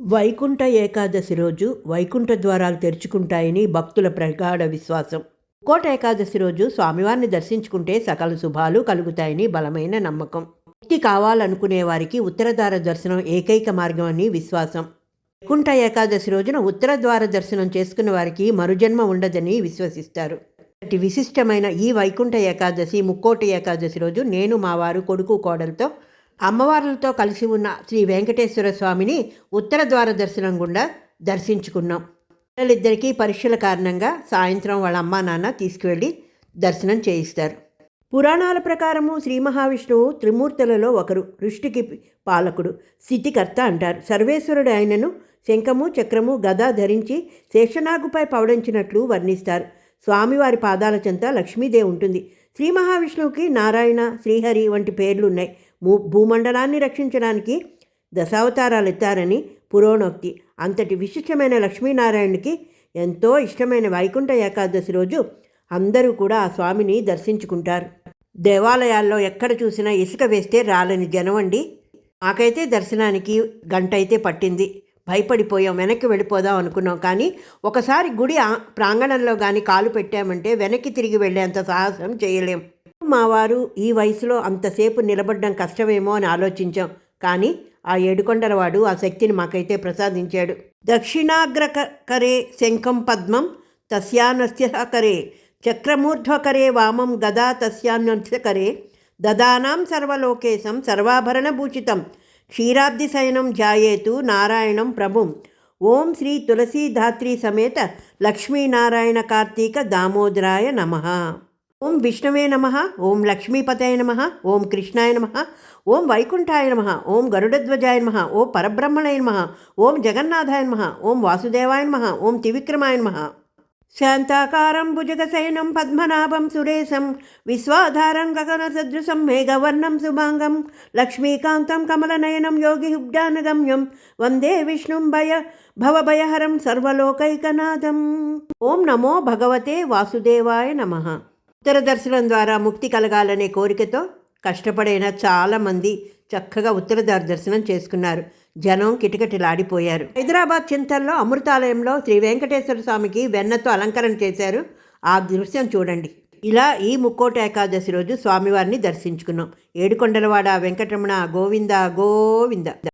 వైకుంఠ ఏకాదశి రోజు వైకుంఠ ద్వారాలు తెరుచుకుంటాయని భక్తుల ప్రగాఢ విశ్వాసం. కోట ఏకాదశి రోజు స్వామివారిని దర్శించుకుంటే సకల శుభాలు కలుగుతాయని బలమైన నమ్మకం. ముక్తి కావాలనుకునే వారికి ఉత్తరద్వార దర్శనం ఏకైక మార్గం అని విశ్వాసం. వైకుంఠ ఏకాదశి రోజున ఉత్తర ద్వార దర్శనం చేసుకున్న వారికి మరుజన్మ ఉండదని విశ్వసిస్తారు. అతి విశిష్టమైన ఈ వైకుంఠ ఏకాదశి ముక్కోటి ఏకాదశి రోజు నేను మా వారు కొడుకు కోడలతో అమ్మవార్లతో కలిసి ఉన్న శ్రీ వెంకటేశ్వర స్వామిని ఉత్తర ద్వార దర్శనం గుండా దర్శించుకున్నాం. పిల్లలిద్దరికీ పరీక్షల కారణంగా సాయంత్రం వాళ్ళ అమ్మా నాన్న తీసుకువెళ్ళి దర్శనం చేయిస్తారు. పురాణాల ప్రకారము శ్రీ మహావిష్ణువు త్రిమూర్తులలో ఒకరు ఋష్టికి పాలకుడు స్థితికర్త అంటారు. సర్వేశ్వరుడు ఆయనను శంఖము చక్రము గద ధరించి శేషనాగుపై పవడించినట్లు వర్ణిస్తారు. స్వామివారి పాదాల చెంత లక్ష్మీదేవి ఉంటుంది. శ్రీ మహావిష్ణువుకి నారాయణ శ్రీహరి వంటి పేర్లు ఉన్నాయి భూమండలాన్ని రక్షించడానికి దశావతారాలు ఎత్తారని పురోణోక్తి అంతటి విశిష్టమైన లక్ష్మీనారాయణకి ఎంతో ఇష్టమైన వైకుంఠ ఏకాదశి రోజు అందరూ కూడా ఆ స్వామిని దర్శించుకుంటారు. దేవాలయాల్లో ఎక్కడ చూసినా ఇసుక వేస్తే రాలని జనవండి మాకైతే దర్శనానికి గంట అయితే పట్టింది. భయపడిపోయాం వెనక్కి వెళ్ళిపోదాం అనుకున్నాం. కానీ ఒకసారి గుడి ప్రాంగణంలో కానీ కాలు పెట్టామంటే వెనక్కి తిరిగి వెళ్ళేంత సాహసం చేయలేం. మా వారు ఈ వయసులో అంతసేపు నిలబడడం కష్టమేమో అని ఆలోచించాం. కానీ ఆ ఏడుకొండలవాడు ఆ శక్తిని మాకైతే ప్రసాదించాడు. దక్షిణాగ్రకరే శంఖం పద్మం తస్యానస్య కరే చక్రమూర్ధ్వకరే వామం గదా తస్యానస్య కరే దదానాం సర్వలోకేశం సర్వాభరణభూషితం క్షీరాబ్దిశయనం జాయేతు నారాయణం ప్రభుం ఓం శ్రీ తులసీధాత్రి సమేత లక్ష్మీనారాయణ కార్తీక దామోదరాయ నమః. ఓం విష్ణవే నమ ఓం లక్ష్మీపతయ నమ ఓం కృష్ణాయ నమ ఓం వైకుంఠాయ నమ ఓం గరుడధ్వజాయ నమ ఓం పరబ్రహ్మణయ నమ ఓం జగన్నాథాయ నమ ఓం వాసుదేవాయ నమ ఓం త్రివిక్రమాయ నమ. శాంతాకారం భుజగశయనం పద్మనాభం సురేశం విశ్వాధారం గగనసదృశం మేఘవర్ణం శుభాంగం లక్ష్మీకాంతం కమలనయనం యోగి హుబ్డానగమ్యం వందే విష్ణుం భయ భవభయహరం సర్వలోకైకనాథం. ఓం నమో భగవతే వాసుదేవాయ నమః. ఉత్తర దర్శనం ద్వారా ముక్తి కలగాలనే కోరికతో కష్టపడైన చాలామంది చక్కగా ఉత్తరదార దర్శనం చేసుకున్నారు. జనం కిటకిటలాడిపోయారు. హైదరాబాద్ చింతల్లో అమృతాలయంలో శ్రీ వెంకటేశ్వర స్వామికి వెన్నతో అలంకరణ చేశారు. ఆ దృశ్యం చూడండి. ఇలా ఈ ముక్కోట ఏకాదశి రోజు స్వామివారిని దర్శించుకున్నాం. ఏడుకొండలవాడ వెంకటరమణ గోవింద గోవింద.